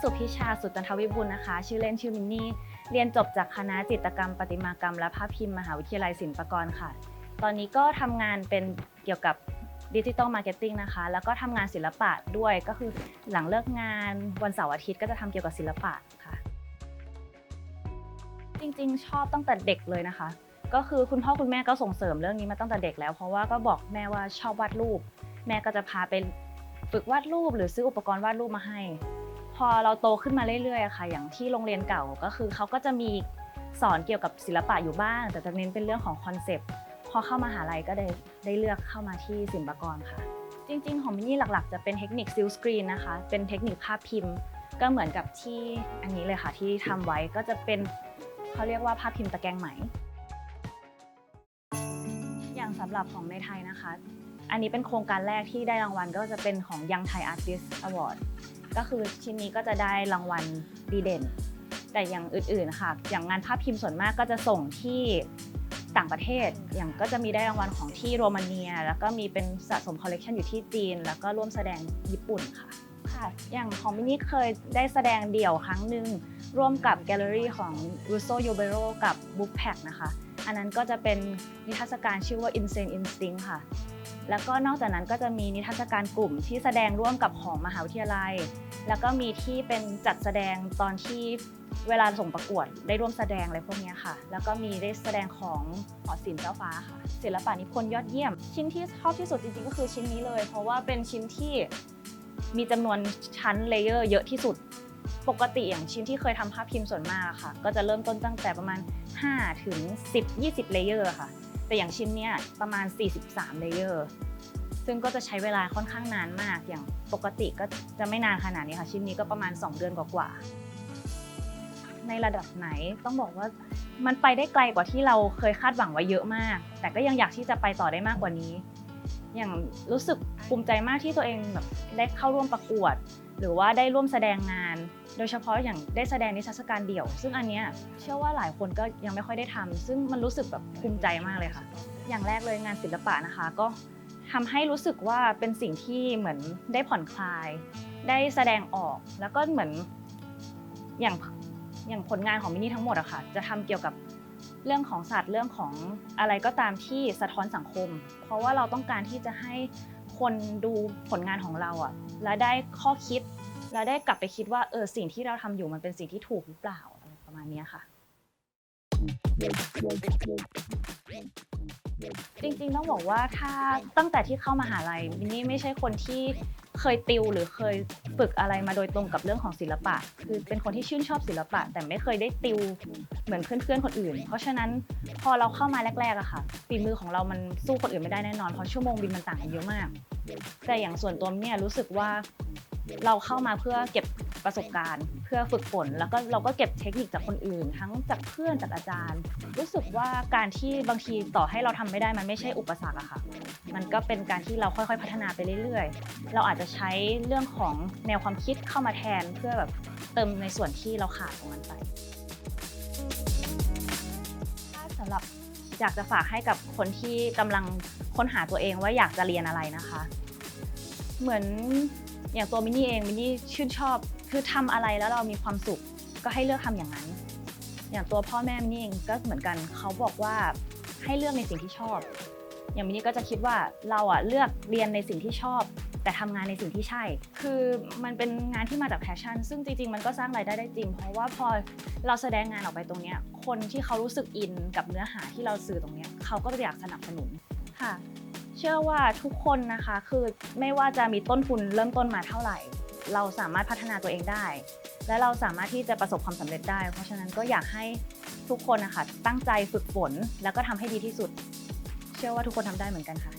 สุพิชาสุตันทวิบุญนะคะ ชื่อเล่นชื่อมินนี่ เรียนจบจากคณะจิตรกรรม ประติมากรรม และภาพพิมพ์มหาวิทยาลัยศิลปากรค่ะ ตอนนี้ก็ทำงานเป็นเกี่ยวกับดิจิ t a ลมาร์เก็ตติ้งนะคะ แล้วก็ทำงานศิลปะด้วยก็คือหลังเลิกงานวันเสาร์อาทิตย์ก็จะทำเกี่ยวกับศิลปะค่ะ จริงๆ ชอบตั้งแต่เด็กเลยนะคะ ก็คือคุณพ่อคุณแม่ก็ส่งเสริมเรื่องนี้มาตั้งแต่เด็กแล้ว เพราะว่าก็บอกแม่ว่าชอบวาดรูป แม่ก็จะพาไปฝึกวาดรูป หรือซื้ออุปกรณ์วาดรูปมาให้ พอเราโตขึ้นมาเรื่อยๆอะค่ะ อย่างที่โรงเรียนเก่าก็คือเขาก็จะมีสอนเกี่ยวกับศิลปะอยู่บ้าง แต่จะเน้นเป็นเรื่องของคอนเซปต์พอเข้ามหาลัยก็ได้ได้เลือกเข้ามาที่ศิลปากรค่ะ จริงๆ ของมินนี่หลักๆ จะเป็นเทคนิคซิลสกรีนนะคะ เป็นเทคนิคภาพพิมพ์ ก็เหมือนกับที่อันนี้เลยค่ะที่ทำไว้ก็จะเป็นเขาเรียกว่าภาพพิมพ์ตะแกรงไหม อย่างสำหรับของในไทยนะคะ อันนี้เป็นโครงการแรกที่ได้รางวัลก็จะเป็นของ Young Thai Artist Award ก็คือชิ้นนี้ก็จะได้รางวัลดีเด่น แต่อย่างอื่นๆค่ะ อย่างงานภาพพิมพ์ส่วนมากก็จะส่งที่ต่างประเทศ อย่างก็จะมีได้รางวัลของที่โรมาเนีย แล้วก็มีเป็นสะสมคอลเลกชันอยู่ที่จีน แล้วก็ร่วมแสดงญี่ปุ่นค่ะค่ะ อย่างของมินี่เคยได้แสดงเดี่ยวครั้งหนึ่งร่วมกับแกลเลอรี่ของ Russo y o b e r o กับ Book Pack นะคะ อันนั้นก็จะเป็นนิทรรศการชื่อว่า Insane Instinct ค่ะ แล้วก็นอกจากนั้นก็จะมีนิทรรศการกลุ่มที่แสดงร่วมกับของมหาวิทยาลัย แล้วก็มีที่เป็นจัดแสดงตอนที่เวลาส่งประกวดได้ร่วมแสดงอะไรพวกนี้ค่ะ แล้วก็มีได้แสดงของหอศิลป์เจ้าฟ้าค่ะ ศิลปะนิพนธ์ยอดเยี่ยม ชิ้นที่ชอบที่สุดจริงๆก็คือชิ้นนี้เลย เพราะว่าเป็นชิ้นที่มีจำนวนชั้นเลเยอร์เยอะที่สุด ปกติอย่างชิ้นที่เคยทำภาพพิมพ์ส่วนมากค่ะ ก็จะเริ่มต้นตั้งแต่ประมาณ 5 ถึง 10 20 เลเยอร์ค่ะ แต่อย่างชิ้นเนี้ยประมาณ 43 เลเยอร์ ซึ่งก็จะใช้เวลาค่อนข้างนานมาก อย่างปกติก็จะไม่นานขนาดนี้ค่ะ ชิ้นนี้ก็ประมาณ 2 เดือนกว่าๆ ในระดับไหนต้องบอกว่ามันไปได้ไกลกว่าที่เราเคยคาดหวังไว้เยอะมาก แต่ก็ยังอยากที่จะไปต่อได้มากกว่านี้ อย่างรู้สึกภูมิใจมากที่ตัวเองแบบได้เข้าร่วมประกวด หรือว่าได้ร่วมแสดงงาน โดยเฉพาะอย่างได้แสดงนิทรรศการเดี่ยว ซึ่งอันเนี้ยเชื่อว่าหลายคนก็ยังไม่ค่อยได้ทำซึ่งมันรู้สึกแบบภูมิใจมากเลยค่ะ อย่างแรกเลยงานศิลปะนะคะ ก็ทำให้รู้สึกว่าเป็นสิ่งที่เหมือนได้ผ่อนคลาย ได้แสดงออกแล้วก็เหมือนอย่างอย่างผลงานของมินนี่ทั้งหมดอะค่ะจะทำเกี่ยวกับ เรื่องของศาสตร์เรื่องของอะไรก็ตามที่สะท้อนสังคม เพราะว่าเราต้องการที่จะให้คนดูผลงานของเราอะและได้ข้อคิดแล้วได้กลับไปคิดว่าเออสิ่งที่เราทำอยู่มันเป็นสิ่งที่ถูกหรือเปล่าอะไรประมาณนี้ค่ะ จริงๆต้องบอกว่าถ้าตั้งแต่ที่เข้ามาหาลัยมินนี่ไม่ใช่คนที่เคยติวหรือเคย ฝึกอะไรมาโดยตรงกับเรื่องของศิลปะ คือเป็นคนที่ชื่นชอบศิลปะ แต่ไม่เคยได้ติวเหมือนเพื่อนๆคนอื่น เพราะฉะนั้นพอเราเข้ามาแรกๆอะค่ะฝีมือของเรามันสู้คนอื่นไม่ได้แน่นอนเพราะชั่วโมงบินมันต่างกันเยอะมาก แต่อย่างส่วนตัวเนี่ยรู้สึกว่า เราเข้ามาเพื่อเก็บประสบการณ์ เพื่อฝึกฝนแล้วก็เราก็เก็บเทคนิคจากคนอื่น ทั้งจากเพื่อนจากอาจารย์ รู้สึกว่าการที่บางทีต่อให้เราทำไม่ได้มันไม่ใช่อุปสรรคอะค่ะ มันก็เป็นการที่เราค่อยๆ พัฒนาไปเรื่อยๆ เราอาจจะใช้เรื่องของแนวความคิดเข้ามาแทนเพื่อแบบเติมในส่วนที่เราขาดตรงนั้นไปถ้าสำหรับอยากจะฝากให้กับคนที่กำลังค้นหาตัวเองว่าอยากจะเรียนอะไรนะคะ เหมือน อย่างตัวมินนี่เองมินนี่ชื่นชอบคือทำอะไรแล้วเรามีความสุขก็ให้เลือกทำอย่างนั้น อย่างตัวพ่อแม่มินนี่เองก็เหมือนกันเขาบอกว่าให้เลือกในสิ่งที่ชอบ อย่างมินนี่ก็จะคิดว่าเราอะเลือกเรียนในสิ่งที่ชอบ แต่ทำงานในสิ่งที่ใช่ คือมันเป็นงานที่มาจากแพชชั่น ซึ่งจริงๆ มันก็สร้างรายได้ได้จริง เพราะว่าพอเราแสดงงานออกไปตรงเนี้ยคนที่เขารู้สึกอินกับเนื้อหาที่เราสื่อตรงเนี้ยเขาก็จะอยากสนับสนุนค่ะ เชื่อว่าทุกคนนะคะคือไม่ว่าจะมีต้นทุนเริ่มต้นมาเท่าไหร่ เราสามารถพัฒนาตัวเองได้ และเราสามารถที่จะประสบความสำเร็จได้ เพราะฉะนั้นก็อยากให้ทุกคนนะคะตั้งใจฝึกฝนแล้วก็ทำให้ดีที่สุด เชื่อว่าทุกคนทำได้เหมือนกันค่ะ